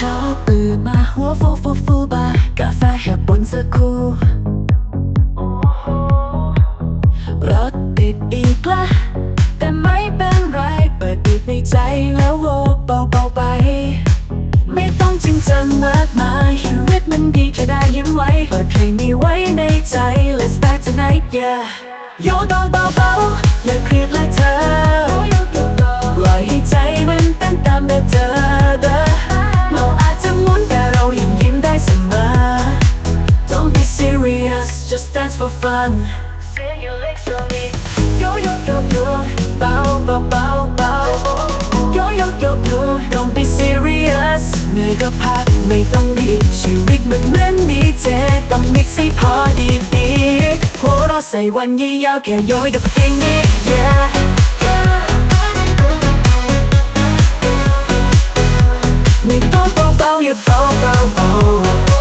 ช้าตื่นมาหัวฟูฟูฟูบากาแฟแค่บนสกูรถติดอีกละแต่ไม่เป็นไรเปิดปิดในใจแล้วโวเบาๆไป ไม่ต้องจริงจังมากมายชีวิตมันดีแค่ได้ยิ้มไว้เปิดเพลงนี้ไว้ในใจ Let's back tonight yeah โย for fun Say your legs on me Yo yo yo yo เบาเบาเบาเบา Yo yo yo yo Don't be serious เหนื่อยก็พักไม่ต้องรีบชีวิตมันเหมือนมีเจต้องมิกซ์ให้พอดีดีหัวเราใส่วันยี่ยาวแค่โยยกับเพลงนี้ yeah ไม่ต้องเบา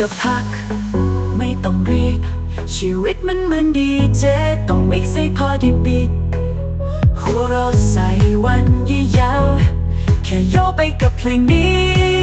ก็พัก ไม่ต้องรีบชีวิตมันเหมือนดีเจ ต้องมิกซ์ให้พอดีบีทหัวเราใส่วันยี่ยาว แค่โยกไปกับเพลงนี้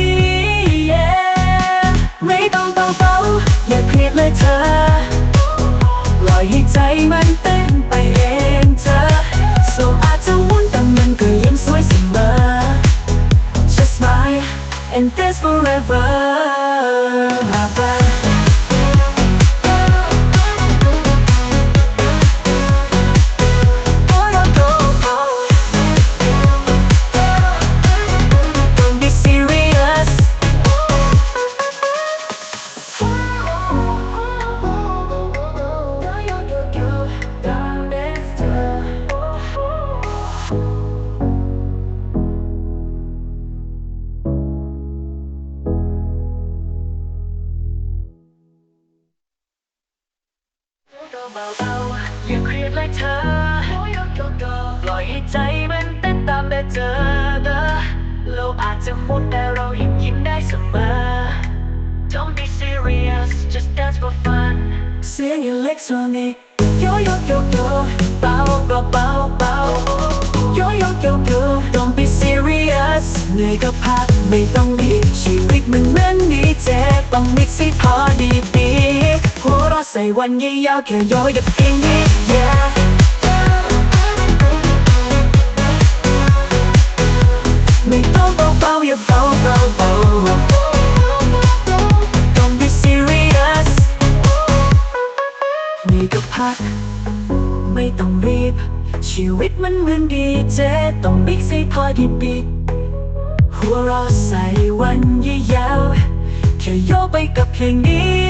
เบาๆ อย่าเครียดเลยเธอปล่อยให้ใจมันเต้นตามแบบเธอเด้อเราอาจจะมุดแต่เรายังยิ้มได้เสมอ Don't be serious just dance for fun เสียงอย่าเล็กส่วนนี้โยโยโยโยเบาเบาเบาเบาโยโยโยโย Don't be serious เหนื่อยก็พักไม่ต้องรีชีวิตมันเหมือนมีเจ็บต้องมิกซ์ให้พอดีดีหัวเราะ ใส่วันยี่ยาวแค่โยยกับเพลงนี้ yeah ไม่ต้องเบาๆอย่าเบาเบาเบา Don't be serious นี่ก็พัก ไม่ต้องรีบ ชีวิตมันเหมือนดีเจ ต้องมิกซ์ให้พอดีบีทหัวเราะใส่วันยี่ยาวแค่โยกไปกับเพลงนี้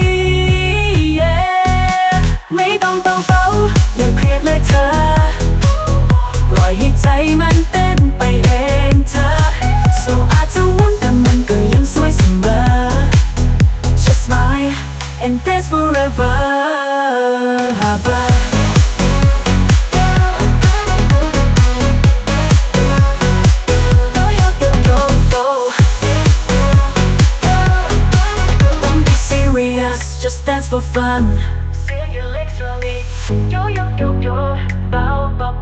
ต้องเบาๆอย่าเครียดเลยเธอ ปล่อยให้ใจมันเต้นไปเองเธอ so อาจจะวุ่นแต่มันก็ยังสวยเสมอ just smile and dance forever Bye. Go, yo, go, go, go. Don't be serious, just dance for fun. Yo, yo, yo, yo. Bow, bow.